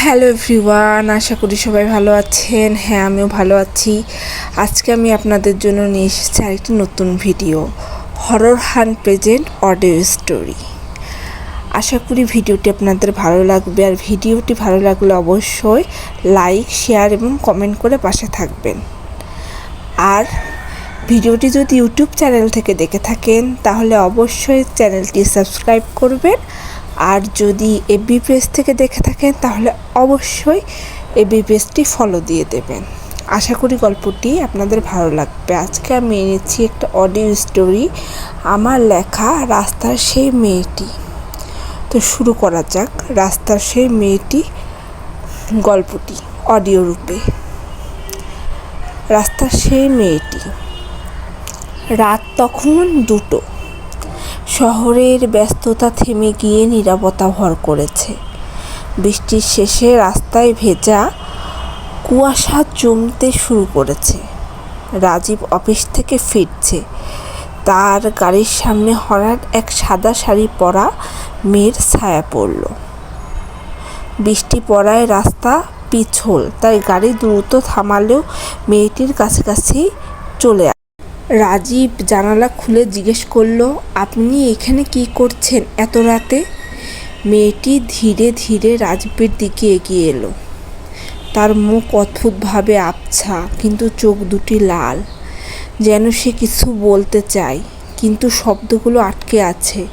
Hello everyone আশা করি সবাই ভালো আছেন। হ্যাঁ আমিও ভালো আছি। আজকে আমি আপনাদের জন্য নিয়ে এসেছি আরেকটি নতুন ভিডিও হরর হান প্রেজেন্ট অডিও স্টোরি আশা করি ভিডিওটি আপনাদের ভালো লাগবে, আর ভিডিওটি ভালো লাগলে অবশ্যই লাইক শেয়ার এবং কমেন্ট করে পাশে থাকবেন। আর ভিডিওটি যদি ইউটিউব চ্যানেল থেকে দেখে থাকেন, তাহলে অবশ্যই চ্যানেলটি সাবস্ক্রাইব করবেন। আর যদি এফবি পেজ থেকে দেখে থাকেন, তাহলে অবশ্যই এফবি পেজটি ফলো দিয়ে দেবেন। আশা করি গল্পটি আপনাদের ভালো লাগবে। আজকে আমি এনেছি একটা অডিও স্টোরি আমার লেখা রাস্তার সেই মেয়েটি। তো শুরু করা যাক, রাস্তার সেই মেয়েটি গল্পটি অডিও রূপে। রাস্তার সেই মেয়েটি। রাত তখন দুটো। শহরের ব্যস্ততা থেমে গিয়ে নিরাপত্তা ভর করেছে। বৃষ্টির শেষে রাস্তায় ভেজা কুয়াশা জমতে শুরু করেছে। রাজীব অফিস থেকে ফিরছে। তার গাড়ির সামনে হঠাৎ এক সাদা শাড়ি পরা মেয়ের ছায়া পড়ল। বৃষ্টি পড়ায় রাস্তা পিছল, তাই গাড়ি দ্রুত থামালেও মেয়েটির কাছাকাছি চলে রাজীব জানালা খুলে জিজ্ঞেস করল, আপনি এখানে কি করছেন এত রাতে? মেয়েটি ধীরে ধীরে রাজীবের দিকে এগিয়ে এলো। তার মুখ অদ্ভুতভাবে আবছা, কিন্তু চোখ দুটি লাল। যেন সে কিছু বলতে চায়, কিন্তু শব্দগুলো আটকে আছে।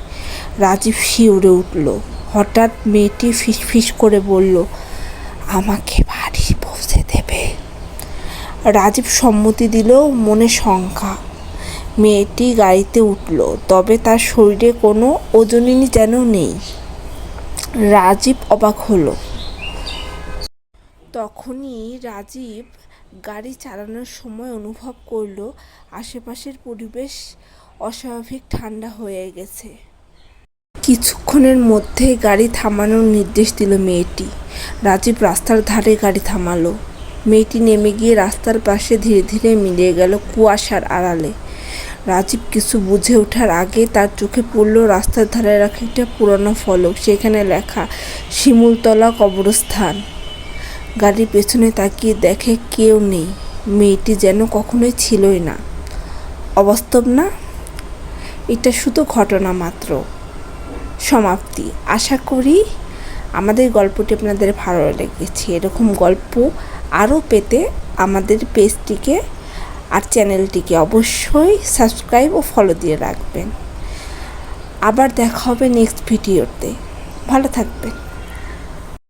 রাজীব শিউরে উঠল। হঠাৎ মেয়েটি ফিসফিস করে বলল, আমাকে বাড়ি পৌঁছে দেবে। রাজীব সম্মতি দিলেও মনে শঙ্কা। মেয়েটি গাড়িতে উঠল, তবে তার শরীরে কোনো ওজনই যেন নেই। রাজীব অবাক হলো। তখনই রাজীব গাড়ি চালানোর সময় অনুভব করল, আশেপাশের পরিবেশ অস্বাভাবিক ঠান্ডা হয়ে গেছে। কিছুক্ষণের মধ্যে গাড়ি থামানোর নির্দেশ দিল মেয়েটি। রাজীব রাস্তার ধারে গাড়ি থামালো। মেয়েটি নেমে গিয়ে রাস্তার পাশে ধীরে ধীরে মিলিয়ে গেল কুয়াশার আড়ালে। রাজীব কিছু বুঝে ওঠার আগে তার চোখে পড়ল রাস্তার ধারে রাখা একটা পুরনো ফলক, সেখানে লেখা, শিমুলতলা কবরস্থান। গাড়ির পেছনে তাকিয়ে দেখে কেউ নেই, মেয়েটি যেন কখনোই ছিলই না। অবাস্তব না? এটা শুধু ঘটনা মাত্র। সমাপ্তি। আশা করি আমাদের গল্পটি আপনাদের ভালো লেগেছে। এরকম গল্প আরও পেতে আমাদের পেজটিকে আর চ্যানেলটিকে অবশ্যই সাবস্ক্রাইব ও ফলো দিয়ে রাখবেন। আবার দেখা হবে নেক্সট ভিডিওতে ভালো থাকবেন।